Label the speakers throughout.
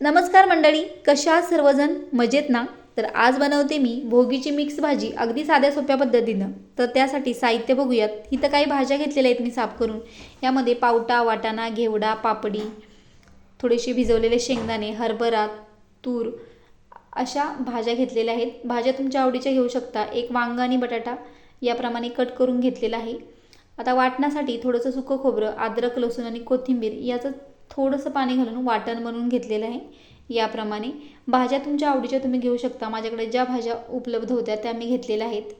Speaker 1: नमस्कार मंडळी कशा सर्वजण? मजेत ना? तर आज बनवते मी भोगीची मिक्स भाजी अगदी साध्या सोप्या पद्धतीनं. तर त्यासाठी साहित्य बघूयात. इथं काही भाज्या घेतलेल्या आहेत मी साफ करून. यामध्ये पावटा वाटाणा घेवडा पापडी थोडेसे भिजवलेले शेंगदाणे हरभरा तूर अशा भाज्या घेतलेल्या आहेत. भाज्या तुमच्या आवडीच्या घेऊ शकता. एक वांग आणि बटाटा याप्रमाणे कट करून घेतलेला आहे. आता वाटण्यासाठी थोडंसं सुकं खोबरं अद्रक लसूण आणि कोथिंबीर याचं थोडंसं पाणी घालून वाटण बनवून घेतलेलं आहे. याप्रमाणे भाज्या तुमच्या आवडीच्या तुम्ही घेऊ शकता. माझ्याकडे ज्या भाज्या उपलब्ध होत्या त्या मी घेतलेल्या आहेत.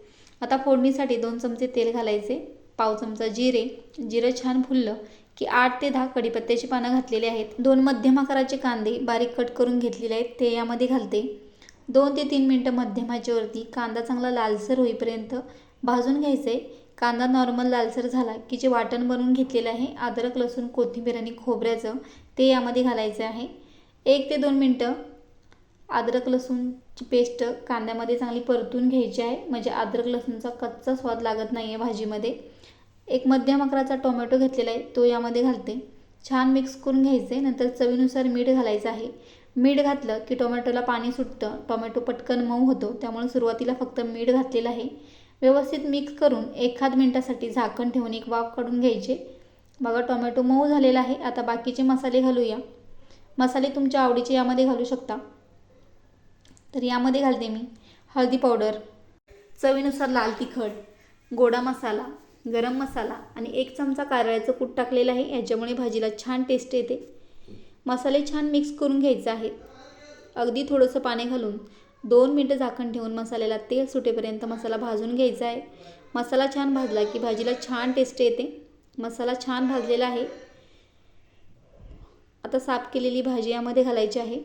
Speaker 1: आता फोडणीसाठी दोन चमचे तेल घालायचे. पाव चमचा जिरे. जिरं छान फुललं की आठ ते दहा कढीपत्त्याची पानं घातलेली आहेत. दोन मध्यम आकाराचे कांदे बारीक कट करून घेतलेले आहेत. ते यामध्ये घालते. दोन ते तीन मिनटं मध्यम कांदा चांगला लालसर होईपर्यंत भाजून घ्यायचं. आहे कांदा नॉर्मल लालसर झाला की जे वाटण बनवून घेतलेलं आहे अद्रक लसूण कोथिंबीर आणि खोबऱ्याचं ते यामध्ये घालायचं आहे. एक ते दोन मिनटं अद्रक लसूणची पेस्ट कांद्यामध्ये चांगली परतून घ्यायची आहे. म्हणजे अद्रक लसूणचा कच्चा स्वाद लागत नाही आहे भाजीमध्ये. एक मध्यम आकाराचा टोमॅटो घेतलेला आहे तो यामध्ये घालते. छान मिक्स करून घ्यायचं आहे नंतर चवीनुसार मीठ घालायचं आहे. मीठ घातलं की टोमॅटोला पाणी सुटतं. टोमॅटो पटकन मऊ होतो. त्यामुळे सुरुवातीला फक्त मीठ घातलेलं आहे. व्यवस्थित मिक्स करून एखाद मिनटासाठी झाकण ठेवून एक वाफ काढून घ्यायचे. बघा टोमॅटो मऊ झालेला आहे. आता बाकीचे मसाले घालूया. मसाले तुमच्या आवडीचे यामध्ये घालू शकता. तर यामध्ये घालते मी हळदी पावडर चवीनुसार लाल तिखट गोडा मसाला गरम मसाला आणि एक चमचा कारळ्याचं कूट टाकलेलं आहे. याच्यामुळे भाजीला छान टेस्ट येते. मसाले छान मिक्स करून घ्यायचे आहेत. अगदी थोडंसं पाणी घालून दोन मिनटं झाकण ठेवून मसाल्याला तेल सुटेपर्यंत मसाला भाजून घ्यायचा आहे. मसाला छान भाजला की भाजीला छान टेस्ट येते. मसाला छान भाजलेला आहे. आता साफ केलेली भाजी यामध्ये घालायची आहे.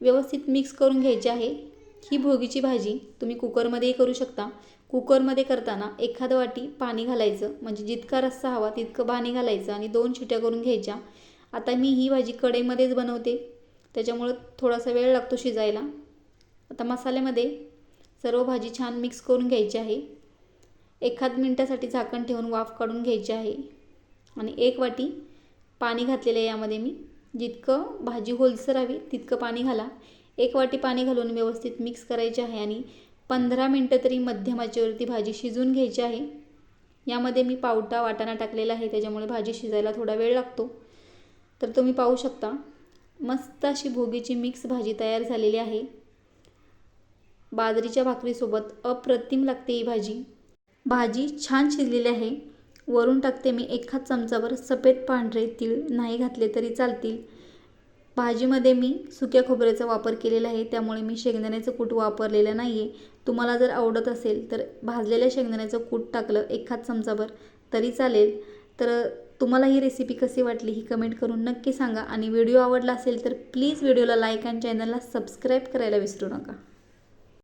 Speaker 1: व्यवस्थित मिक्स करून घ्यायची आहे. ही भोगीची भाजी तुम्ही कुकरमध्येही करू शकता. कुकरमध्ये करताना एखादं वाटी पाणी घालायचं म्हणजे जितका रस्सा हवा तितकं पाणी घालायचं आणि दोन शिट्या करून घ्यायच्या. आता मी ही भाजी कढईमध्येच बनवते. त्याच्यामुळं थोडासा वेळ लागतो शिजायला. आता मसाल्यामध्ये सर्व भाजी छान मिक्स करून घ्यायची आहे. एखाद मिनटासाठी झाकण ठेवून वाफ काढून घ्यायची आहे. आणि एक वाटी पाणी घातलेलं आहे यामध्ये मी. जितकं भाजी होलसर हवी तितकं पाणी घाला. एक वाटी पाणी घालून व्यवस्थित मिक्स करायचे आहे आणि पंधरा मिनटं तरी मध्यमाचीवरती भाजी शिजवून घ्यायची आहे. यामध्ये मी पावटा वाटाणा टाकलेला आहे त्याच्यामुळे भाजी शिजायला थोडा वेळ लागतो. तर तुम्ही पाहू शकता मस्त अशी भोगीची मिक्स भाजी तयार झालेली आहे. बाजरीच्या भाकरीसोबत अप्रतिम लागते ही भाजी. भाजी छान शिजलेली आहे. वरून टाकते मी एखाद चमचावर सफेद पांढरे तीळ नाही घातले तरी चालतील. भाजीमध्ये मी सुक्या खोबऱ्याचा वापर केलेला आहे त्यामुळे मी शेंगदाण्याचं कूट वापरलेलं नाही आहे तुम्हाला जर आवडत असेल तर भाजलेल्या शेंगदाण्याचं कूट टाकलं एखाद चमचाभर तरी चालेल. तर तुम्हाला ही रेसिपी कशी वाटली ही कमेंट करून नक्की सांगा. आणि व्हिडिओ आवडला असेल तर प्लीज व्हिडिओला लाईक आणि चॅनलला सबस्क्राईब करायला विसरू नका.